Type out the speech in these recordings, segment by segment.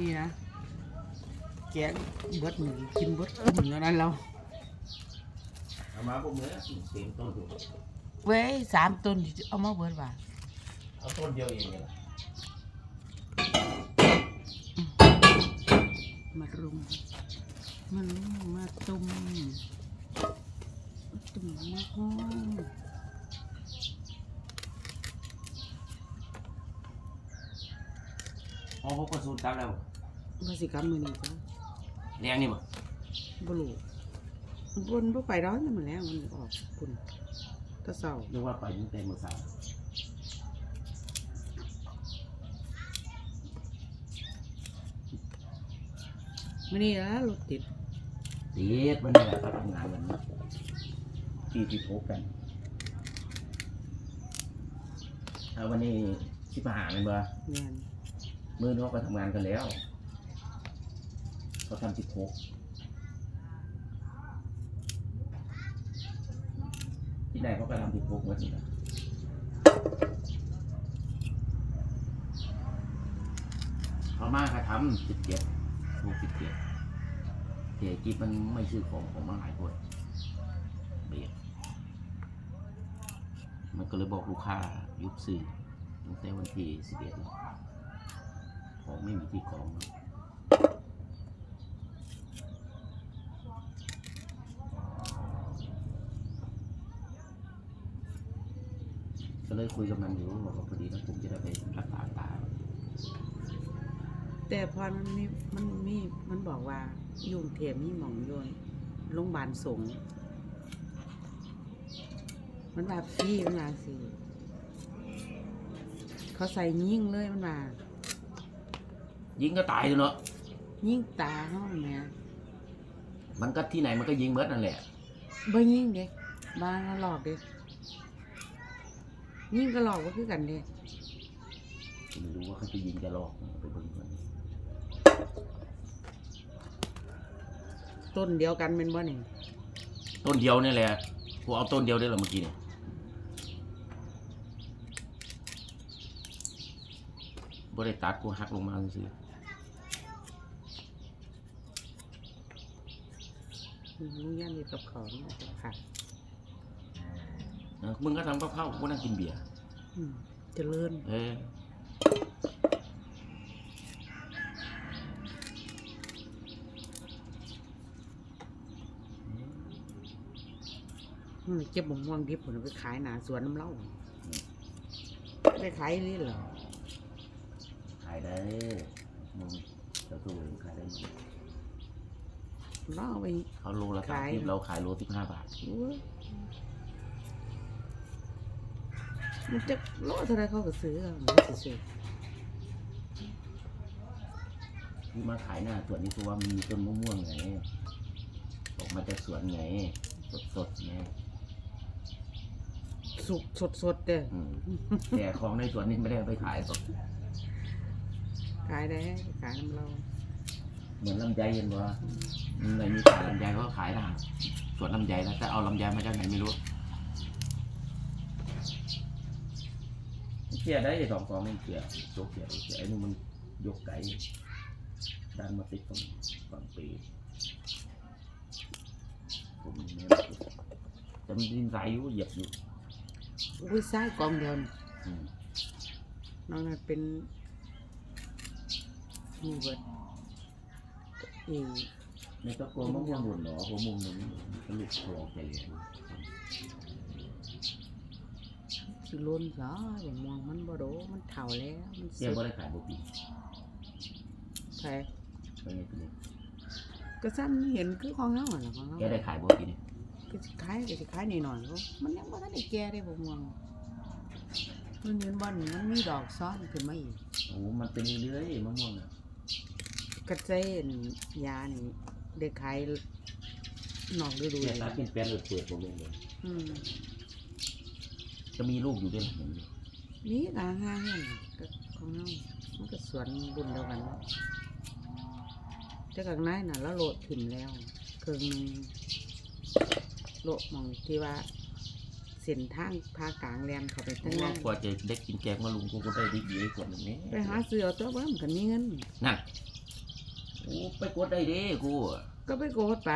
นี่นะ แกงเบิดหมูกินเบิดหมูแล้วนั้นเราเอามาพวกเนื้อเสียงต้นอยู่เว้ยสามต้นเอามาเบิดว่าเอาต้นเดียวเองเนี่ยมารุมมารุมมาตุ่มตุ่มมาห้องอ๋อพวกกระสุนตักแล้ว ภาษีกรรมมือนี้จ้ะแรงนี่บ่บลูบนบ่ไปร้อนมันแล้วมันออกปุ่นตะเสานึกว่าไปตั้งแต่เมื่อสาวมื่อนี้แล้วรถติดติดวันนี้แหละเขาทำงานกันที่ที่พบกันเอาวันนี้ชิบหายมันบ่แม่นมือเขาก็ทำงานกันแล้ว เขาทำสิบหกที่ไหนเขาก็ทำสิบหกเหมือนกันเขามาค่ะทำสิบเจ็ดถูกสิบเจ็ดเจ๊กิ๊บมันไม่ซื้อของของมาหลายคนเบียดมันก็เลยบอกลูกค้ายุบซื้อตั้งแต่วันที่สิบเอ็ดแล้วของไม่มีที่กองก็ เลยคุยกับมันอยู่บอกว่าพอดีแล้วผมจะได้ไปรักษาตาแต่พอมันมีมันมีมันบอกว่าอยุงเทพมีหมองโยนโรงพยาบาลสงฆ์มันว่าฟรีมันว่าสิเขาใส่ยิ่งเลยมันว่ายิงก็ตายเลยเนาะยิ่งตาเขาแหม่มันก็ที่ไหนมันก็ยิงเบิดนั่นแหละบ่ยิ่งเด็กบางก็หลอกเด็ก ยิ่งก็หลอกก็คือกันเด็กไม่รู้ว่าเขาจะยิงจะหลอกไปเบิ่งก่อนต้นเดียวกันเป็นบ่นี่ต้นเดียวนี่แหละกูเอาต้นเดียวได้หรอเมื่อกี้เนี่ยบ่ได้ตัดกูหักลงมาซื้อลุงยันอยู่กับเขาเนี่ยจะขาด เออมึงก็ทำกับข้าวกูนั่งกินเบียร์อืมเจริญเอออืมเก็บบ่ม่วงดิบผมเอาไปขายหนาสวนน้ำเล่าได้ขายนี่เหรอขายได้มึงจะสู้ขายได้ไหมเล่าเอาไปเขาโลละสามขายสิบเราขายโลสิบห้าบาทโอ้ย มันจะโลเท่าไรเขาก็ซื้อเอามันสิซื้อที่มาขายหน้าสวนนี่คือว่ามันมีต้นมะม่วงไงออกมาจากสวนไงสดสดๆไงสุกสดสดๆเด้ออืมแต่ของในสวนนี่ไม่ได้เอาไปขายหรอกขายได้ขายน้ำเราเหมือนลำไยเห็นบ่มันเลยมีขายลำไยเขาก็ขายได้สวนลำไยแล้วจะเอาลำไยมาจากไหนไม่รู้ เกี่ยได้สองกองนี่เกี่ยโจกเกี่ยเกี่ยไอ้นู่นมันยกไก่ดันมาติดตรงฝั่งปีผมนี่ไม่รู้จะมีดินสายอยู่เหยียบอยู่อุ้ยซ้ายกองเดียวนี่อืมน้องนั่นเป็นนี่เบิดอีในตะโกนมะม่วงหล่นเหรอมะม่วงมันกระลุกคลองไปเลย สิล้นซะบ่มองมันบ่โดมันเฒ่าแล้วมันเกี่ยสึกบ่ได้ขายบุปีใช่ไปไงพี่เนี่ยก็ซ้ำเห็นคือของเฮาอะล่ะของเฮาแกได้ขายบุปีเนี่ยก็สิขายก็สิขายหน่อยๆก็มันยังบ่ทันได้แก่ได้บ่ม่วงมันเห็นบ่นี่มันมีดอกซ้อนขึ้นมาอีกโอ้มันเป็นเรื่อยๆมะม่วงอะกระเจนยานี่ได้ขายนอกฤดูเนี่ยเลยตัดเป็นแป้นเลยเปิดผมเลยอืม จะมีลูกอยู่ด้วยเหรอเห็นอยู่นี่กางห้างเห็นก็ของเฮามันก็สวนบุญเดียวกันเนาะแต่ข้างในน่ะแล้วโหลดถิ่มแล้วเครื่องหนึงโลดหมองที่ว่าเส้นทางภาคกลางแลนเข้าไปเพทั้งราะว่านั้นกว่าจะเด็กกินแกงมาลุงกูก็ได้ดีๆกว่าหนึ่งนี้ไปหาซื้อเอาตัวว่ามันก็มีเงิน นั่นไปกดได้เด้กูก็ไปโกดไป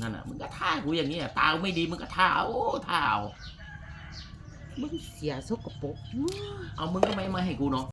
นั่นน่ะมึงก็ท่ากูอย่างเงี้ยตากูไม่ดีมึงก็ท่าเอาท่าเอา มึงเสียสกปรก เอามึงก็ไม่มาให้กูเนาะ